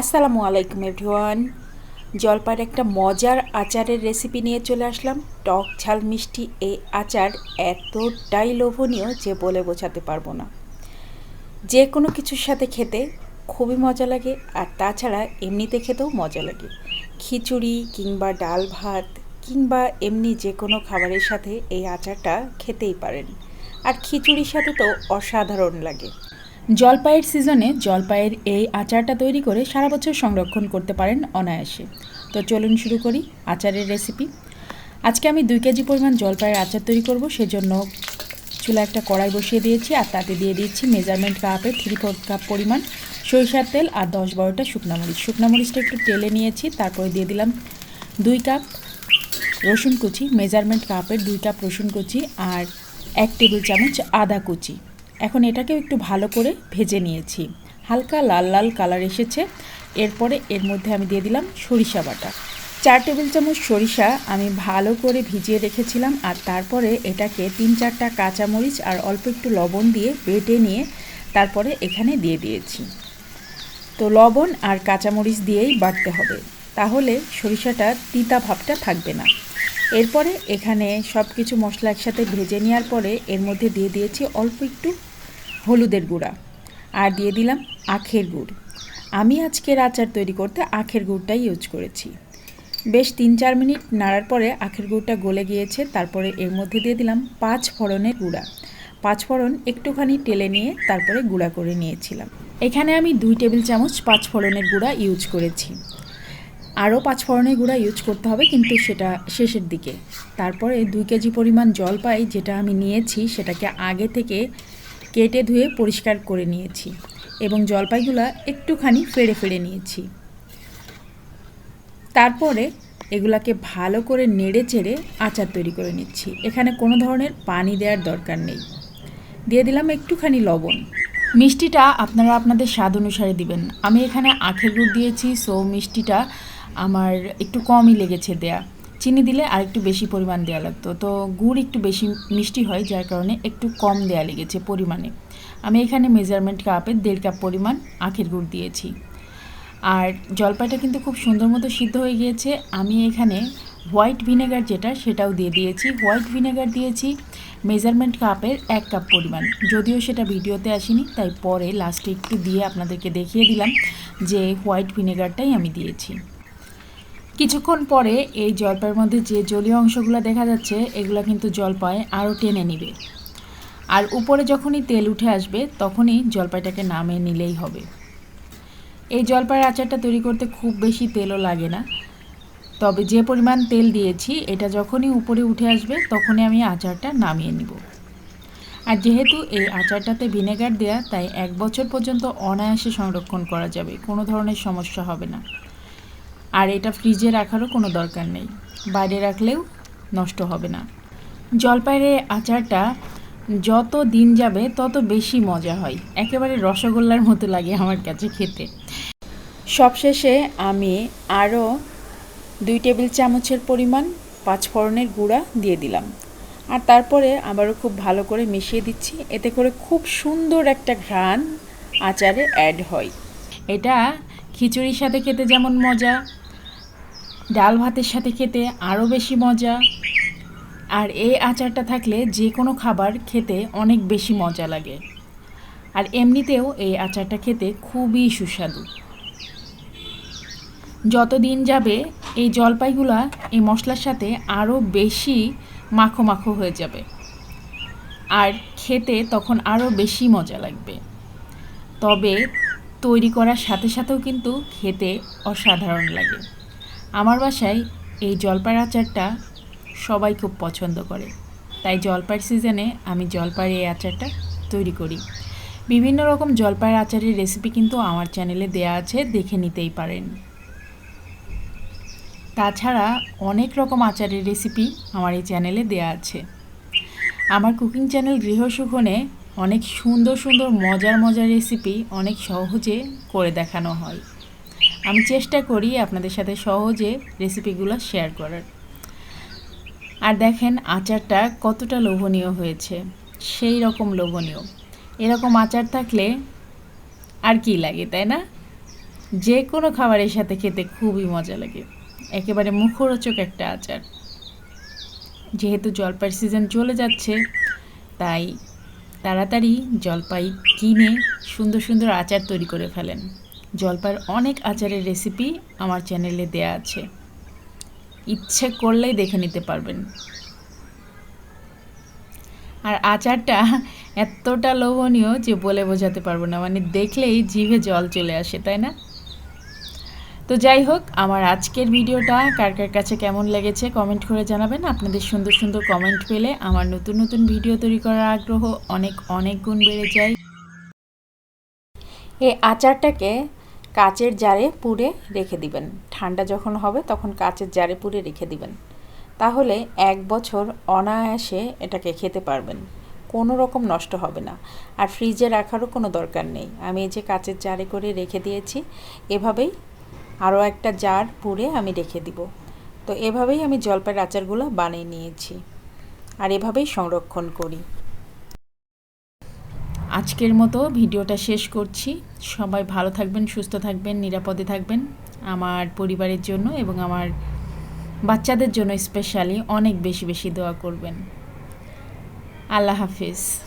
আসসালামু আলাইকুম এভরিওয়ান। জলপাইয়ের একটা মজার আচারের রেসিপি নিয়ে চলে আসলাম। টক ঝাল মিষ্টি এই আচার এতটাই লোভনীয় যে বলে বোঝাতে পারব না। যে কোনো কিছুর সাথে খেতে খুবই মজা লাগে আর তাছাড়া এমনিতে খেতেও মজা লাগে। খিচুড়ি কিংবা ডাল ভাত কিংবা এমনি যে কোনো খাবারের সাথে এই আচারটা খেতেই পারেন। আর খিচুড়ির সাথে তো অসাধারণ লাগে। জলপাইয়ের সিজনে জলপাইয়ের এই আচারটা তৈরি করে সারা বছর সংরক্ষণ করতে পারেন অনায়াসে। তো চলুন শুরু করি আচারের রেসিপি আজকে আমি দুই কেজি পরিমাণ জলপাইয়ের আচার তৈরি করব, সেজন্য চুলা একটা কড়াই বসিয়ে দিয়েছি আর তাতে দিয়ে দিচ্ছি মেজারমেন্ট কাপে থ্রি ফোর কাপ পরিমাণ সরিষার তেল আর দশ বারোটা শুকনা মরিচ। শুকনা মরিচটা একটু তেলে নিয়েছি, তারপরে দিয়ে দিলাম দুই কাপ রসুন কুচি, মেজারমেন্ট কাপের দুই কাপ রসুন কুচি আর এক টেবিল চামচ আদা কুচি। এখন এটাকেও একটু ভালো করে ভেজে নিয়েছি। হালকা লাল লাল কালার এসেছে। এরপরে এর মধ্যে আমি দিয়ে দিলাম সরিষা বাটা। চার টেবিল চামচ সরিষা আমি ভালো করে ভিজিয়ে রেখেছিলাম আর তারপরে এটাকে তিন চারটা কাঁচামরিচ আর অল্প একটু লবণ দিয়ে বেটে নিয়ে তারপরে এখানে দিয়ে দিয়েছি। তো লবণ আর কাঁচামরিচ দিয়েই বাটতে হবে। তাহলে সরিষাটা তিতা ভাবটা থাকবে না। এরপরে এখানে সব কিছু মশলা একসাথে ভেজে নেওয়ার পরে এর মধ্যে দিয়ে দিয়েছি অল্প একটু হলুদের গুঁড়া। আর দিয়ে দিলাম আখের গুড়। আমি আজকের আচার তৈরি করতে আখের গুড়টাই ইউজ করেছি। বেশ তিন চার মিনিট নাড়ার পরে আখের গুড়টা গলে গিয়েছে, তারপরে এর মধ্যে দিয়ে দিলাম পাঁচ ফোড়নের গুঁড়া। পাঁচ ফোড়ন একটুখানি টেলে নিয়ে তারপরে গুঁড়া করে নিয়েছিলাম। এখানে আমি দুই টেবিল চামচ পাঁচ ফোড়নের গুঁড়া ইউজ করেছি। আরও পাঁচ ফোড়নের গুঁড়া ইউজ করতে হবে কিন্তু সেটা শেষের দিকে। তারপরে দুই কেজি পরিমাণ জল পাই যেটা আমি নিয়েছি সেটাকে আগে থেকে কেটে ধুয়ে পরিষ্কার করে নিয়েছি এবং জলপাইগুলো একটুখানি ফেড়ে ফেড়ে নিয়েছি। তারপরে এগুলাকে ভালো করে নেড়ে চেড়ে আচার তৈরি করে নিচ্ছি। এখানে কোনো ধরনের পানি দেওয়ার দরকার নেই। দিয়ে দিলাম একটুখানি লবণ। মিষ্টিটা আপনারা আপনাদের স্বাদ অনুসারে দিবেন। আমি এখানে আখের গুড় দিয়েছি সো মিষ্টিটা আমার একটু কমই লেগেছে দেয়া। চিনি দিলে আর একটু বেশি পরিমাণ দেওয়া লাগতো। তো গুড় একটু বেশি মিষ্টি হয়, যার কারণে একটু কম দেওয়া লেগেছে পরিমাণে। আমি এখানে মেজারমেন্ট কাপে দেড় কাপ পরিমাণ আখের গুড় দিয়েছি। আর জলপাইটা কিন্তু খুব সুন্দর মতো সিদ্ধ হয়ে গিয়েছে। আমি এখানে হোয়াইট ভিনেগার যেটা, সেটাও দিয়ে দিয়েছি। হোয়াইট ভিনেগার দিয়েছি মেজারমেন্ট কাপের এক কাপ পরিমাণ। যদিও সেটা ভিডিওতে আসেনি, তাই পরে লাস্টে একটু দিয়ে আপনাদেরকে দেখিয়ে দিলাম যে হোয়াইট ভিনেগারটাই আমি দিয়েছি। কিছুক্ষণ পরে এই জলপাইয়ের মধ্যে যে জলীয় অংশগুলো দেখা যাচ্ছে, এগুলো কিন্তু জলপাই আরও টেনে নিবে। আর উপরে যখনই তেল উঠে আসবে, তখনই জলপাইটাকে নামিয়ে নিলেই হবে। এই জলপাইয়ের আচারটা তৈরি করতে খুব বেশি তেলও লাগে না। তবে যে পরিমাণ তেল দিয়েছি, এটা যখনই উপরে উঠে আসবে, তখনই আমি আচারটা নামিয়ে নিব। আর যেহেতু এই আচারটাতে ভিনেগার দেয়া, তাই এক বছর পর্যন্ত অনায়াসে সংরক্ষণ করা যাবে, কোনো ধরনের সমস্যা হবে না। আর এটা ফ্রিজে রাখারও কোনো দরকার নেই। বাইরে রাখলেও নষ্ট হবে না। জলপাইয়ের আচারটা যত দিন যাবে, তত বেশি মজা হয়। একেবারে রসগোল্লার মতো লাগে আমার কাছে খেতে। সবশেষে আমি আরও দুই টেবিল চামচের পরিমাণ পাঁচফোড়নের গুঁড়া দিয়ে দিলাম। আর তারপরে আবারও খুব ভালো করে মিশিয়ে দিচ্ছি। এতে করে খুব সুন্দর একটা ঘ্রাণ আচারে অ্যাড হয়। এটা খিচুড়ির সাথে খেতে যেমন মজা। ডাল ভাতের সাথে খেতে আরও বেশি মজা। আর এই আচারটা থাকলে যে কোনো খাবার খেতে অনেক বেশি মজা লাগে। আর এমনিতেও এই আচারটা খেতে খুবই সুস্বাদু। যত দিন যাবে, এই জলপাইগুলা এই মশলার সাথে আরও বেশি মাখো মাখো হয়ে যাবে। আর খেতে তখন আরও বেশি মজা লাগবে। তবে তৈরি করার সাথে সাথেও কিন্তু খেতে অসাধারণ লাগে। আমার বাসায় এই জলপাইয়ের আচারটা সবাই খুব পছন্দ করে। তাই জলপাইয়ের সিজনে আমি জলপাইয়ের এই আচারটা তৈরি করি। বিভিন্ন রকম জলপাইয়ের আচারের রেসিপি কিন্তু আমার চ্যানেলে দেয়া আছে, দেখে নিতেই পারেন। তাছাড়া অনেক রকম আচারের রেসিপি আমার এই চ্যানেলে দেয়া আছে। আমার কুকিং চ্যানেল গৃহসুখনে অনেক সুন্দর সুন্দর মজার মজার রেসিপি অনেক সহজে করে দেখানো হয়। আমি চেষ্টা করি আপনাদের সাথে সহজে রেসিপিগুলো শেয়ার করার। আর দেখেন আচারটা কতটা লোভনীয় হয়েছে। সেই রকম লোভনীয়। এরকম আচার থাকলে আর কি লাগে, তাই না? যে কোনো খাবারের সাথে খেতে খুবই মজা লাগে। একেবারে মুখরোচক একটা আচার। যেহেতু জলপাইয়ের সিজন চলে যাচ্ছে, তাই তাড়াতাড়ি জলপাই কিনে সুন্দর সুন্দর আচার তৈরি করে ফেলেন। জলপাইয়ের অনেক আচারের রেসিপি আমার চ্যানেলে দেয়া আছে। ইচ্ছে করলেই দেখে নিতে পারবেন। আর আচারটা এতটা লোভনীয় যে বলে বোঝাতে পারব না মানে দেখলেই জিভে জল চলে আসে, তাই না? তো যাই হোক, আমার আজকের ভিডিওটা কার কার কাছে কেমন লেগেছে কমেন্ট করে জানাবেন। আপনাদের সুন্দর সুন্দর কমেন্ট পেলে আমার নতুন নতুন ভিডিও তৈরি করার আগ্রহ অনেক অনেক গুণ বেড়ে যায়। এই আচারটাকে কাচের জারে পুড়ে রেখে দিবেন। ঠান্ডা যখন হবে, তখন কাচের জারে পুড়ে রেখে দিবেন। তাহলে এক বছর অনায়াসে এটাকে খেতে পারবেন। কোনো রকম নষ্ট হবে না। আর ফ্রিজে রাখারও কোনো দরকার নেই। আমি এই যে কাচের জারে করে রেখে দিয়েছি, এভাবেই আরও একটা জার পুড়ে আমি রেখে দিব। তো এভাবেই আমি জলপাইয়ের আচারগুলো বানিয়ে নিয়েছি। আর এভাবেই সংরক্ষণ করি। আজকের মতো ভিডিওটা শেষ করছি। সবাই ভালো থাকবেন, সুস্থ থাকবেন, নিরাপদে থাকবেন। আমার পরিবারের জন্য এবং আমার বাচ্চাদের জন্য স্পেশালি অনেক বেশি বেশি দোয়া করবেন। আল্লাহ হাফিজ।